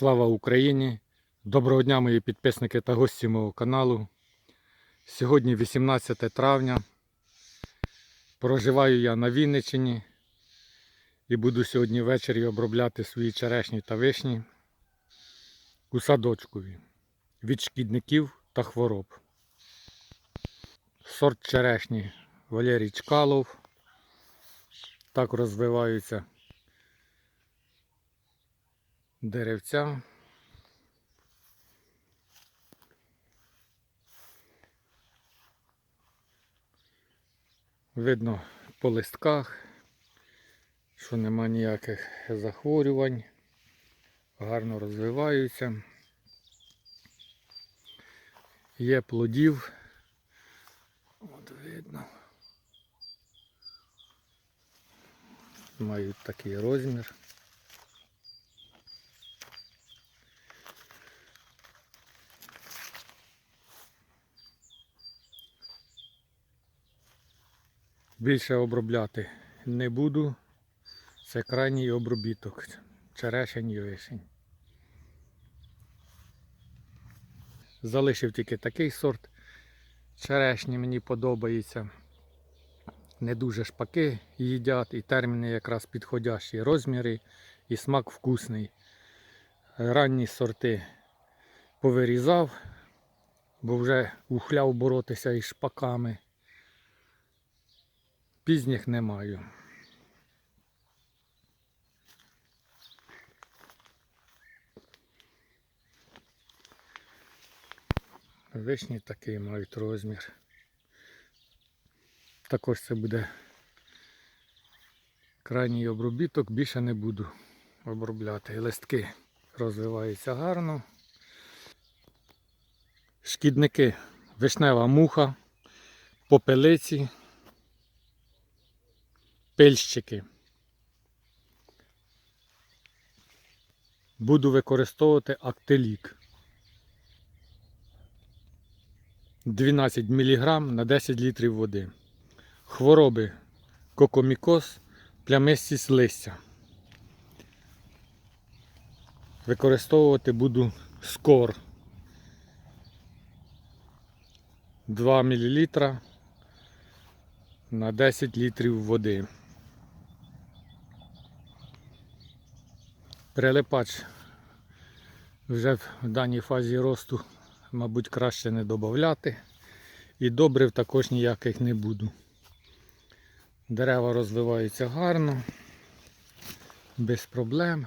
Слава Україні! Доброго дня, мої підписники та гості мого каналу. Сьогодні 18 травня. Проживаю я на Вінниччині і буду сьогодні ввечері обробляти свої черешні та вишні у садочкові від шкідників та хвороб. Сорт черешні Валерій Чкалов. Так розвиваються деревця. Видно по листках, що нема ніяких захворювань, гарно розвиваються. Є плодів. От видно. Мають такий розмір. Більше обробляти не буду. Це крайній обробіток. Черешень і вишень. Залишив тільки такий сорт. Черешні мені подобається. Не дуже шпаки їдять, і терміни якраз підходящі, розміри і смак вкусний. Ранні сорти повирізав, бо вже ухляв боротися із шпаками. Пізніх не маю. Вишні такий мають розмір. Також це буде крайній обробіток, більше не буду обробляти. Листки розвиваються гарно. Шкідники вишнева муха, попелиці, пильщики. Буду використовувати актилік. 12 мг на 10 літрів води. Хвороби кокомікоз, плямистість листя. Використовувати буду скор 2 мл на 10 літрів води. Прилипач вже в даній фазі росту, мабуть, краще не додати. І добрив також ніяких не буду. Дерева розвиваються гарно, без проблем.